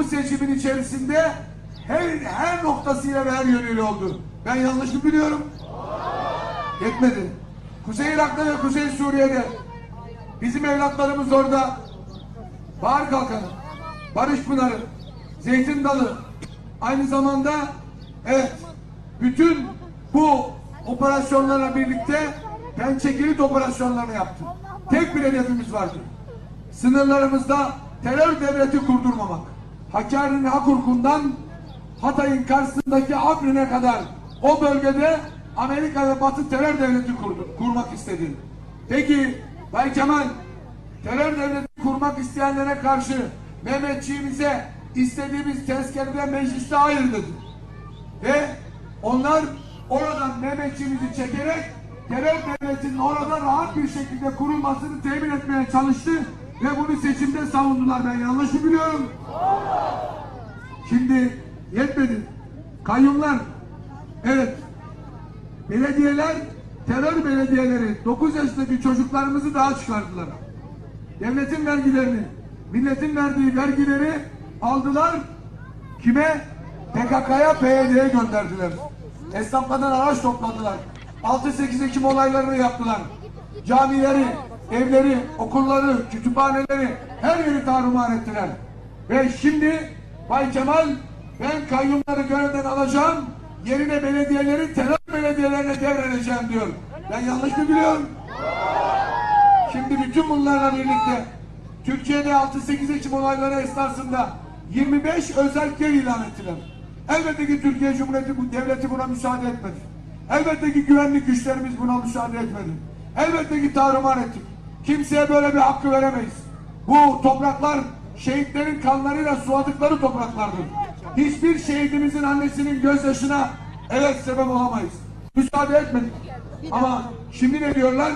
bu seçimin içerisinde her, her noktasıyla ve her yönüyle oldu. Ben yanlış mı biliyorum? Yetmedi. Kuzey Irak'ta ve Kuzey Suriye'de bizim evlatlarımız orada Bahar Kalkanı, Barış Pınarı, Zeytin Dalı aynı zamanda evet bütün bu operasyonlarla birlikte pençe kilit operasyonlarını yaptı. Tek bir hedefimiz vardı. Sınırlarımızda terör devleti kurdurmamak. Hakkari'nin Hakurkun'dan Hatay'ın karşısındaki Afrin'e kadar o bölgede Amerika ve Batı terör devleti kurdu, kurmak istedi. Peki Bay Kemal terör devleti kurmak isteyenlere karşı Mehmetçiğimize istediğimiz tezkerede mecliste hayır dedi. Ve onlar oradan Mehmetçiğimizi çekerek terör devletinin orada rahat bir şekilde kurulmasını temin etmeye çalıştı ve bunu seçimde savundular. Ben yanlış mı biliyorum? Şimdi yetmedi. Kayyumlar evet belediyeler terör belediyeleri 9 yaşındaki çocuklarımızı daha çıkardılar. Devletin vergilerini, milletin verdiği vergileri aldılar. Kime? PKK'ya, PYD'ye gönderdiler. Esnaflardan araç topladılar. 6-8 Ekim olaylarını yaptılar. Camileri, evleri, okulları, kütüphaneleri her yeri tarumar ettiler. Ve şimdi Bay Kemal ben kayyumları görevden alacağım. Yerine belediyeleri terör belediyelerine devredeceğim diyor. Ben yanlış mı biliyorum? Şimdi bütün bunlarla birlikte Türkiye'de 6-8 Ekim olayları esnasında 25 özel yer ilan ettiler. Elbette ki Türkiye Cumhuriyeti bu devleti buna müsaade etmedi. Elbette ki güvenlik güçlerimiz buna müsaade etmedi. Elbette ki tarumar ettik. Kimseye böyle bir hakkı veremeyiz. Bu topraklar şehitlerin kanlarıyla suladıkları topraklardır. Hiçbir şehidimizin annesinin gözyaşına evet sebep olamayız. Müsaade etmedik. Ama şimdi ne diyorlar?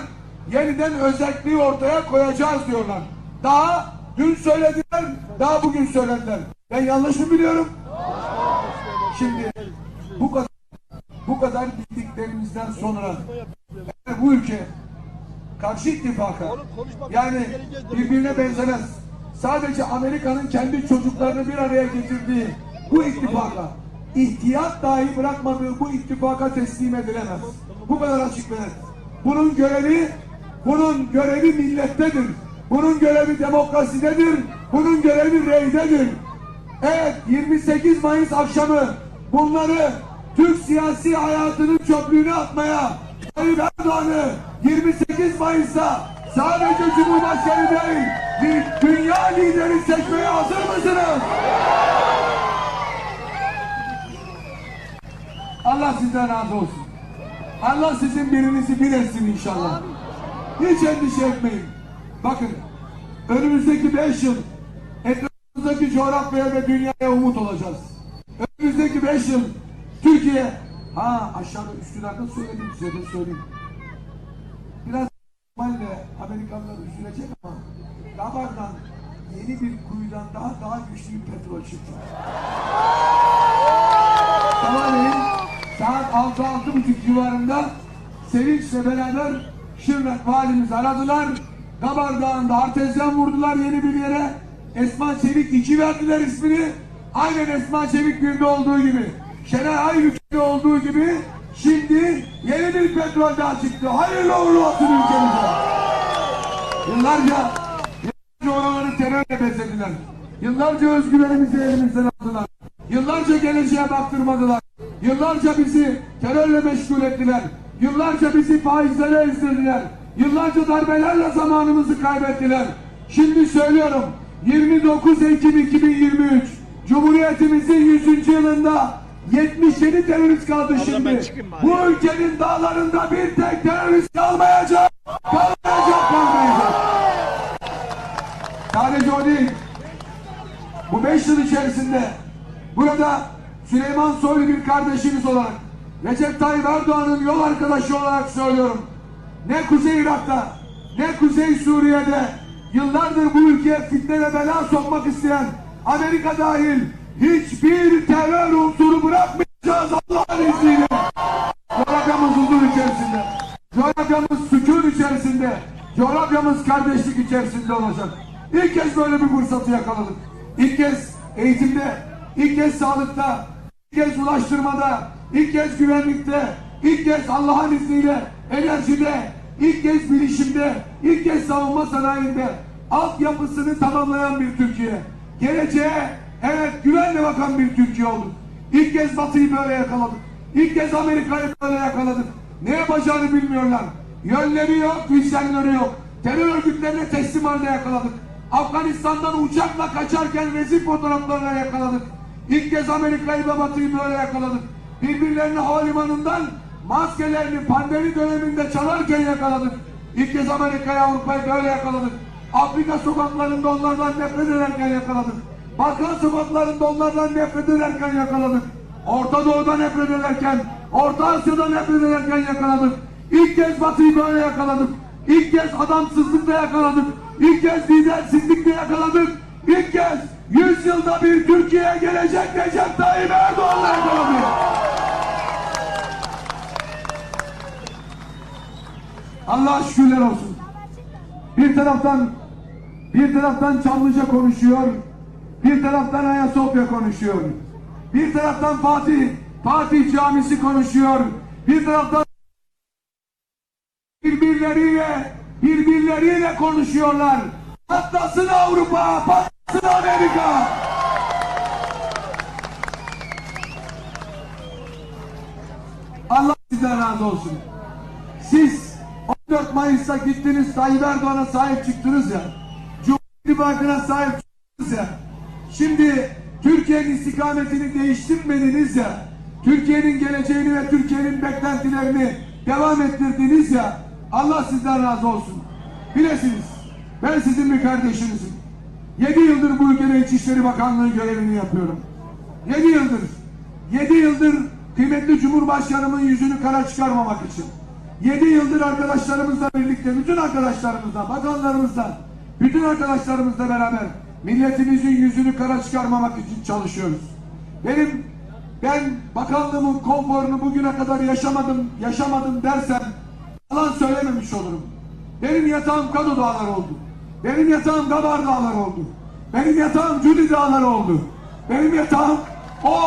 Yeniden özelliği ortaya koyacağız diyorlar. Daha dün söylediler, daha bugün söylediler. Ben yanlış mı biliyorum? Şimdi bu kadar bu kadar bildiklerimizden sonra yani bu ülke karşı ittifaka yani birbirine benzemez. Sadece Amerika'nın kendi çocuklarını bir araya getirdiği bu ittifaka ihtiyat dahi bırakmadığı bu ittifaka teslim edilemez. Bu kadar açık ve net. Bunun görevi bunun görevi millettedir. Bunun görevi demokrasidedir. Bunun görevi reydedir. Evet 28 Mayıs akşamı bunları Türk siyasi hayatının çöplüğüne atmaya Tayyip Erdoğan'ı 28 Mayıs'ta sadece Cumhurbaşkanı değil bir dünya lideri seçmeye hazır mısınız? Allah sizden razı olsun. Allah sizin birinizi bir inşallah. Hiç endişe etmeyin. Bakın önümüzdeki beş yıl etrafımızdaki coğrafyaya ve dünyaya umut olacağız. Önümüzdeki beş yıl Türkiye ha aşağıda Üsküdar'da söyledim size de söyleyeyim. Biraz ve Amerikanlar üzülecek ama Damar'dan yeni bir kuyudan daha daha güçlü bir petrol çıktı. Sabahleyin saat altı altı buçuk civarında Sevinç'le beraber Şırnak valimiz aradılar. Gabar Dağı'nda artezyen vurdular yeni bir yere. Esma Çevik 2 verdiler ismini. Aynen Esma Çevik 1'de olduğu gibi. Şener Aybük'te olduğu gibi şimdi yeni bir petrol daha çıktı. Hayırlı uğurlu olsun ülkemize. Yıllarca, yıllarca oraları terörle beslediler. Yıllarca özgüvenimizi elimizden aldılar. Yıllarca geleceğe baktırmadılar. Yıllarca bizi terörle meşgul ettiler. Yıllarca bizi faizlere ezdirdiler. Yıllarca darbelerle zamanımızı kaybettiler. Şimdi söylüyorum 29 Ekim 2023 Cumhuriyetimizin 100. yılında 77 terörist kaldı şimdi. Bu ülkenin dağlarında bir tek terörist kalmayacak. Kalmayacak, kalmayacak. Sadece o değil. Bu beş yıl içerisinde burada Süleyman Soylu bir kardeşimiz olarak Recep Tayyip Erdoğan'ın yol arkadaşı olarak söylüyorum. Ne Kuzey Irak'ta ne Kuzey Suriye'de yıllardır bu ülkeye fitne ve bela sokmak isteyen Amerika dahil hiçbir terör unsuru bırakmayacağız Allah'ın izniyle. Coğrafyamız huzur içerisinde. Coğrafyamız sükun içerisinde. Coğrafyamız kardeşlik içerisinde olacak. İlk kez böyle bir fırsatı yakaladık. İlk kez eğitimde, ilk kez sağlıkta, ilk kez ulaştırmada, ilk kez güvenlikte, ilk kez Allah'ın izniyle enerjide, ilk kez bilişimde, ilk kez savunma sanayinde altyapısını tamamlayan bir Türkiye. Geleceğe evet güvenle bakan bir Türkiye olduk. İlk kez Batı'yı böyle yakaladık. İlk kez Amerika'yı böyle yakaladık. Ne yapacağını bilmiyorlar. Yönleri yok, vizyonları yok. Terör örgütlerine teslim halde yakaladık. Afganistan'dan uçakla kaçarken rezil fotoğraflarla yakaladık. İlk kez Amerika'yı ve Batı'yı böyle yakaladık. Birbirlerini havalimanından maskelerini pandemi döneminde çalarken yakaladık. İlk kez Amerika'yı Avrupa'yı böyle yakaladık. Afrika sokaklarında onlardan nefret ederken yakaladık. Balkan sokaklarında onlardan nefret ederken yakaladık. Orta Doğu'da nefret ederken, Orta Asya'da nefret ederken yakaladık. İlk kez Batı'yı böyle yakaladık. İlk kez adamsızlıkla yakaladık. İlk kez lidersizlikle yakaladık. İlk kez 100 yılda bir Türkiye'ye gelecek Recep Tayyip Erdoğan'la yakaladık. Allah şükürler olsun. Bir taraftan bir taraftan Çamlıca konuşuyor, bir taraftan Ayasofya konuşuyor. Bir taraftan Fatih, Fatih Camisi konuşuyor. Bir taraftan birbirleriyle birbirleriyle konuşuyorlar. Patlasın Avrupa, patlasın Amerika. Allah sizden razı olsun. Siz 14 Mayıs'ta gittiniz Tayyip Erdoğan'a sahip çıktınız ya. Cumhur İttifakı'na sahip çıktınız ya. Şimdi Türkiye'nin istikametini değiştirmediniz ya. Türkiye'nin geleceğini ve Türkiye'nin beklentilerini devam ettirdiniz ya. Allah sizden razı olsun. Bilesiniz ben sizin bir kardeşinizim. 7 yıldır bu ülkede İçişleri Bakanlığı görevini yapıyorum. 7 yıldır. 7 yıldır kıymetli Cumhurbaşkanımın yüzünü kara çıkarmamak için. 7 yıldır arkadaşlarımızla birlikte, bütün arkadaşlarımızla, bakanlarımızla, bütün arkadaşlarımızla beraber milletimizin yüzünü kara çıkarmamak için çalışıyoruz. Benim ben bakanlığımın konforunu bugüne kadar yaşamadım, yaşamadım dersem yalan söylememiş olurum. Benim yatağım Kado Dağları oldu. Benim yatağım Gabar Dağları oldu. Benim yatağım Cudi Dağları oldu. Benim yatağım o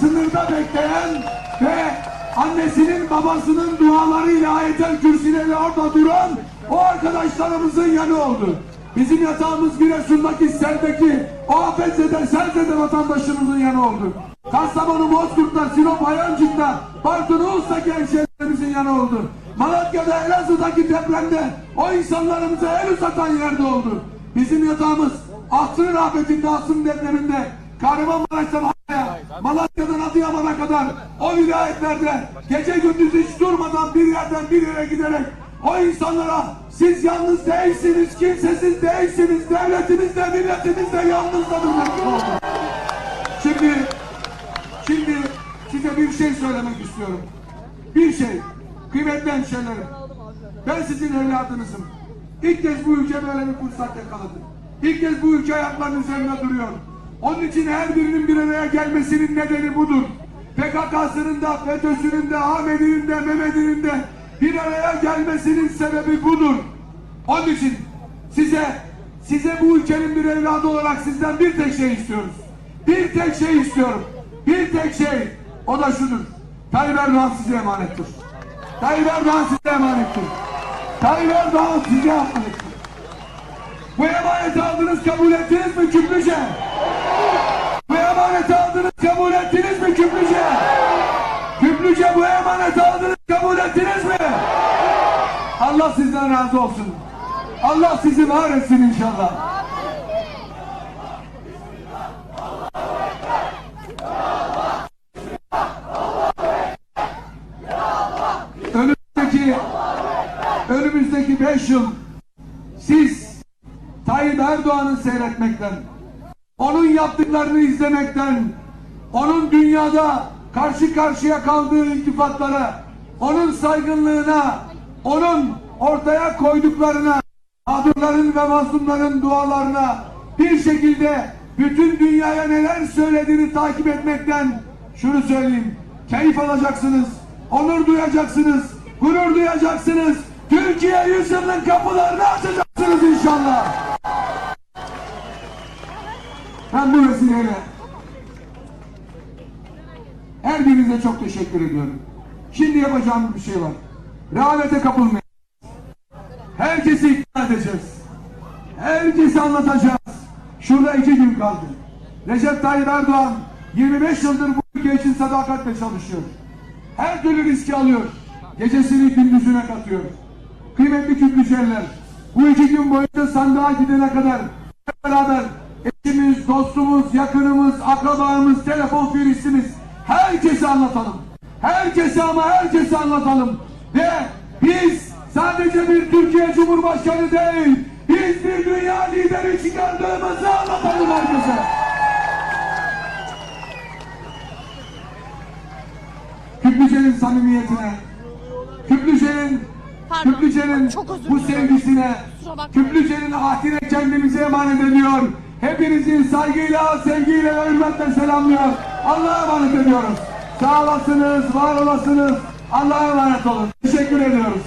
sınırda bekleyen ve annesinin babasının dualarıyla ayetel kürsüleri orada duran o arkadaşlarımızın yanı oldu. Bizim yatağımız Giresun'daki seldeki o afetzede, selzede vatandaşımızın yanı oldu. Kastamonu, Bozkurt'ta, Sinop, Ayancık'ta, Bartın, Ulus'taki hemşehrilerimizin yanı oldu. Malatya'da, Elazığ'daki depremde o insanlarımıza el uzatan yerde oldu. Bizim yatağımız Asrın afetinde, Asrın depreminde, Kahramanmaraş'tan Hatay'a, Malatya'dan Adıyaman'a kadar o vilayetlerde gece gündüz hiç durmadan bir yerden bir yere giderek o insanlara siz yalnız değilsiniz, kimsesiz değilsiniz, devletimiz de milletimiz de oldu. Şimdi, şimdi size bir şey söylemek istiyorum. Bir şey, kıymetli hemşehrilerim. Ben sizin evladınızım. İlk kez bu ülke böyle bir fırsat yakaladı. İlk kez bu ülke ayaklarının üzerinde duruyor. Onun için her birinin bir araya gelmesinin nedeni budur. PKK'sının da, FETÖ'sünün de, Ahmet'inin de, Mehmet'inin de bir araya gelmesinin sebebi budur. Onun için size, size bu ülkenin bir evladı olarak sizden bir tek şey istiyoruz. Bir tek şey istiyorum. Bir tek şey. O da şudur. Tayyip Erdoğan size emanettir. Tayyip Erdoğan size emanettir. Tayyip Erdoğan size emanettir. Bu emaneti aldınız kabul ettiniz mi Küplüce? Bu emaneti aldınız kabul ettiniz mi Küplüce? Küplüce bu emaneti aldınız? Allah sizden razı olsun. Allah sizi var etsin inşallah. Önümüzdeki önümüzdeki beş yıl siz Tayyip Erdoğan'ı seyretmekten, onun yaptıklarını izlemekten, onun dünyada karşı karşıya kaldığı iltifatlara, onun saygınlığına, onun ortaya koyduklarına, mağdurların ve mazlumların dualarına bir şekilde bütün dünyaya neler söylediğini takip etmekten şunu söyleyeyim. Keyif alacaksınız, onur duyacaksınız, gurur duyacaksınız. Türkiye yüzyılın kapılarını açacaksınız inşallah. Ben bu vesileyle her birinize çok teşekkür ediyorum. Şimdi yapacağımız bir şey var. Rehavete kapılmayın. Herkesi ikna edeceğiz. Herkese anlatacağız. Şurada iki gün kaldı. Recep Tayyip Erdoğan 25 yıldır bu ülke için sadakatle çalışıyor. Her türlü riski alıyor. Gecesini gündüzüne katıyor. Kıymetli Küplücerler, bu iki gün boyunca sandığa gidene kadar beraber eşimiz, dostumuz, yakınımız, akrabamız, telefon firistimiz herkese anlatalım. Herkese ama herkese anlatalım. Ve biz sadece bir Türkiye Cumhurbaşkanı değil, biz bir dünya lideri çıkardığımızı anlatalım herkese. Küplüce'nin samimiyetine, Küplüce'nin Küplüce'nin bu sevgisine. Küplüce'nin ahdine kendimize emanet ediyor. Hepinizi saygıyla, sevgiyle ve hürmetle selamlıyor. Allah'a emanet ediyoruz. Sağ olasınız, var olasınız. Allah'a emanet olun. Teşekkür ediyorum.